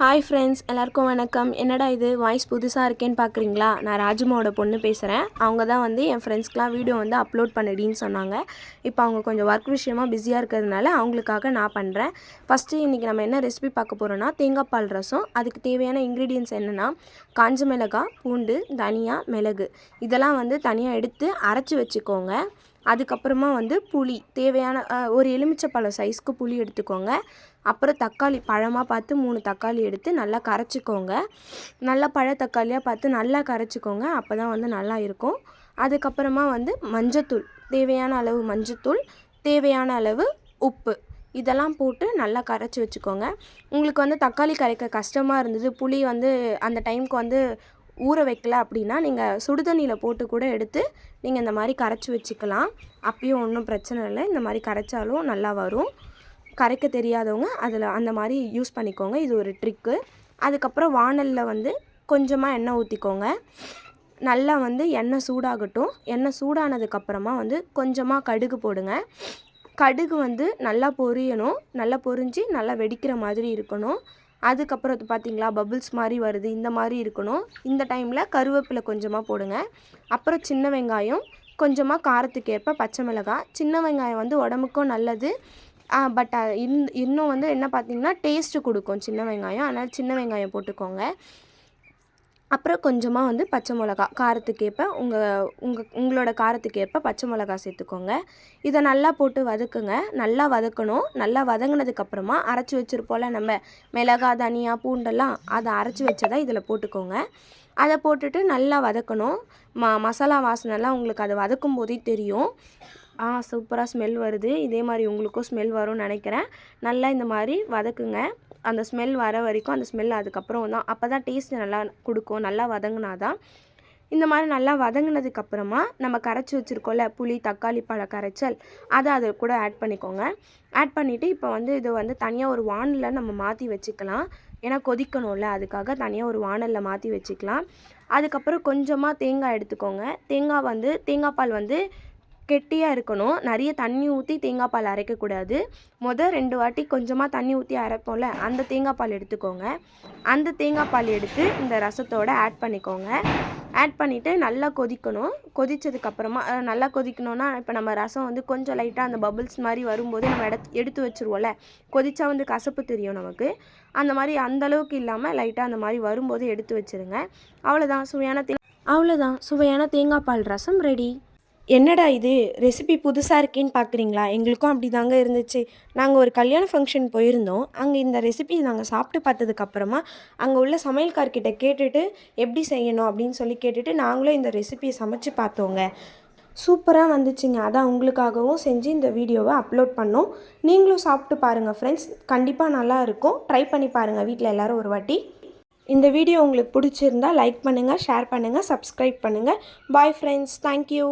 Hi friends எல்லாருக்கும் வணக்கம். என்னடா இது? வாய்ஸ் புதுசாக இருக்கேன்னு பார்க்குறீங்களா நான் ராஜுமாவோட பொண்ணு பேசுகிறேன் அவங்க தான் வந்து என் ஃப்ரெண்ட்ஸ்க்கெலாம் வீடியோ வந்து அப்லோட் பண்ணிடின்னு சொன்னாங்க. இப்போ அவங்க கொஞ்சம் ஒர்க் விஷயமா பிஸியாக இருக்கிறதுனால அவங்களுக்காக நான் பண்ணுறேன் ஃபஸ்ட்டு இன்றைக்கி நம்ம என்ன ரெசிபி பார்க்க போகிறோன்னா தேங்காய் பால் ரசம். அதுக்கு தேவையான இன்க்ரீடியன்ஸ் என்னென்னா காஞ்ச மிளகாய் பூண்டு தனியா மிளகு. இதெல்லாம் வந்து தனியாக எடுத்து அரைச்சி வச்சுக்கோங்க. அதுக்கப்புறமா வந்து புளி தேவையான ஒரு எலுமிச்சைப்பழம் சைஸ்க்கு புளி எடுத்துக்கோங்க. அப்புறம் தக்காளி பழமாக பார்த்து மூணு தக்காளி எடுத்து நல்லா கரைச்சிக்கோங்க. நல்லா பழ தக்காளியாக பார்த்து நல்லா கரைச்சிக்கோங்க. அப்போ தான் வந்து நல்லா இருக்கும். அதுக்கப்புறமா வந்து மஞ்சத்தூள் தேவையான அளவு மஞ்சத்தூள் தேவையான அளவு உப்பு. இதெல்லாம் போட்டு நல்லா கரைச்சி வச்சுக்கோங்க. உங்களுக்கு வந்து தக்காளி கரைக்க கஷ்டமாக இருந்தது புளி வந்து அந்த டைமுக்கு வந்து ஊற வைக்கல அப்படின்னா நீங்கள் சுடுதண்ணியில் போட்டு கூட எடுத்து நீங்கள் இந்த மாதிரி கரைச்சி வச்சுக்கலாம். அப்பயும் ஒன்றும் பிரச்சனை இல்லை. இந்த மாதிரி கரைச்சாலும் நல்லா வரும். கரைக்க தெரியாதவங்க அதில் அந்த மாதிரி யூஸ் பண்ணிக்கோங்க. இது ஒரு ட்ரிக்கு அதுக்கப்புறம் வாணலில் வந்து கொஞ்சமாக எண்ணெய் ஊற்றிக்கோங்க நல்லா வந்து எண்ணெய் சூடாகட்டும். எண்ணெய் சூடானதுக்கப்புறமா வந்து கொஞ்சமாக கடுகு போடுங்க. கடுகு வந்து நல்லா பொரியணும். நல்லா பொரிஞ்சு நல்லா வெடிக்கிற மாதிரி இருக்கணும். அதுக்கப்புறம் பார்த்தீங்களா பபுள்ஸ் மாதிரி வருது இந்த மாதிரி இருக்கணும். இந்த டைமில் கருவேப்பிலை கொஞ்சமாக போடுங்க. அப்புறம் சின்ன வெங்காயம் கொஞ்சமாக காரத்துக்கு ஏற்ப பச்சை மிளகாய். சின்ன வெங்காயம் வந்து உடம்புக்கும் நல்லது. பட் இன்னும் வந்து என்ன பார்த்தீங்கன்னா டேஸ்ட்டு கொடுக்கும் சின்ன வெங்காயம். அதனால் சின்ன வெங்காயம் போட்டுக்கோங்க. அப்புறம் கொஞ்சமாக வந்து பச்சை மிளகா காரத்துக்கேற்ப உங்கள் உங்கள் உங்களோட காரத்துக்கேற்ப பச்சை மிளகா சேர்த்துக்கோங்க. இதை நல்லா போட்டு வதக்குங்க. நல்லா வதக்கணும். நல்லா வதங்கினதுக்கப்புறமா அரைச்சி வச்சுருப்போம்ல நம்ம மிளகா தனியா பூண்டெல்லாம் அதை அரைச்சி வச்சதை இதில் போட்டுக்கோங்க. அதை போட்டுட்டு நல்லா வதக்கணும். ம மசாலா வாசனைலாம் உங்களுக்கு அதை வதக்கும் போதே தெரியும். ஆ சூப்பராக ஸ்மெல் வருது. இதே மாதிரி உங்களுக்கும் ஸ்மெல் வரும்னு நினைக்கிறேன். நல்லா இந்த மாதிரி வதக்குங்க. அந்த ஸ்மெல் வர வரைக்கும் அந்த ஸ்மெல் அதுக்கப்புறம் தான். அப்போ தான் டேஸ்ட் நல்லா கொடுக்கும். நல்லா வதங்கினா தான் இந்த மாதிரி நல்லா வதங்கினதுக்கப்புறமா நம்ம கரைச்சி வச்சுருக்கோம்ல புளி தக்காளி பழ கரைச்சல் அதை அது கூட ஆட் பண்ணிக்கோங்க. ஆட் பண்ணிவிட்டு இப்போ வந்து இது வந்து தனியாக ஒரு வானலில் நம்ம மாற்றி வச்சுக்கலாம். ஏன்னா கொதிக்கணும்ல அதுக்காக தனியாக ஒரு வானலில் மாற்றி வச்சுக்கலாம். அதுக்கப்புறம் கொஞ்சமாக தேங்காய் எடுத்துக்கோங்க. தேங்காய் வந்து தேங்காய் பால் வந்து கெட்டியாக இருக்கணும். நிறைய தண்ணி ஊற்றி தேங்காய் பால் அரைக்கக்கூடாது. மொதல் ரெண்டு வாட்டி கொஞ்சமாக தண்ணி ஊற்றி அரைப்போம்ல அந்த தேங்காய் பால் எடுத்துக்கோங்க. அந்த தேங்காய் பால் எடுத்து இந்த ரசத்தோடு ஆட் பண்ணிக்கோங்க. ஆட் பண்ணிவிட்டு நல்லா கொதிக்கணும். கொதித்ததுக்கப்புறமா நல்லா கொதிக்கணும்னா இப்போ நம்ம ரசம் வந்து கொஞ்சம் லைட்டாக அந்த பபுள்ஸ் மாதிரி வரும்போது நம்ம எடுத்து எடுத்து வச்சுருவோம்ல. கொதிச்சா வந்து கசப்பு தெரியும் நமக்கு. அந்த மாதிரி அந்த அளவுக்கு இல்லாமல் லைட்டாக அந்த மாதிரி வரும்போது எடுத்து வச்சுருங்க. அவ்வளோதான் சுவையான தே அவ்வளோதான் சுவையான தேங்காய் பால் ரசம் ரெடி என்னடா இது? ரெசிபி புதுசாக இருக்கேன்னு பார்க்குறீங்களா எங்களுக்கும் அப்படி தாங்க இருந்துச்சு. நாங்கள் ஒரு கல்யாண ஃபங்க்ஷன் போயிருந்தோம். அங்கே இந்த ரெசிபி நாங்கள் சாப்பிட்டு பார்த்ததுக்கப்புறமா அங்கே உள்ள சமையல்கார்கிட்ட கேட்டுட்டு எப்படி செய்யணும் அப்படின்னு சொல்லி கேட்டுட்டு நாங்களும் இந்த ரெசிபியை சமைச்சு பார்த்தோங்க. சூப்பராக வந்துச்சுங்க. அதான் உங்களுக்காகவும் செஞ்சு இந்த வீடியோவை அப்லோட் பண்ணோம். நீங்களும் சாப்பிட்டு பாருங்கள் ஃப்ரெண்ட்ஸ் கண்டிப்பாக நல்லா இருக்கும். ட்ரை பண்ணி பாருங்கள் வீட்டில் எல்லோரும் ஒரு வாட்டி. இந்த வீடியோ உங்களுக்கு பிடிச்சிருந்தா லைக் பண்ணுங்கள் ஷேர் பண்ணுங்கள் சப்ஸ்கிரைப் பண்ணுங்கள் பாய் ஃப்ரெண்ட்ஸ் தேங்க்யூ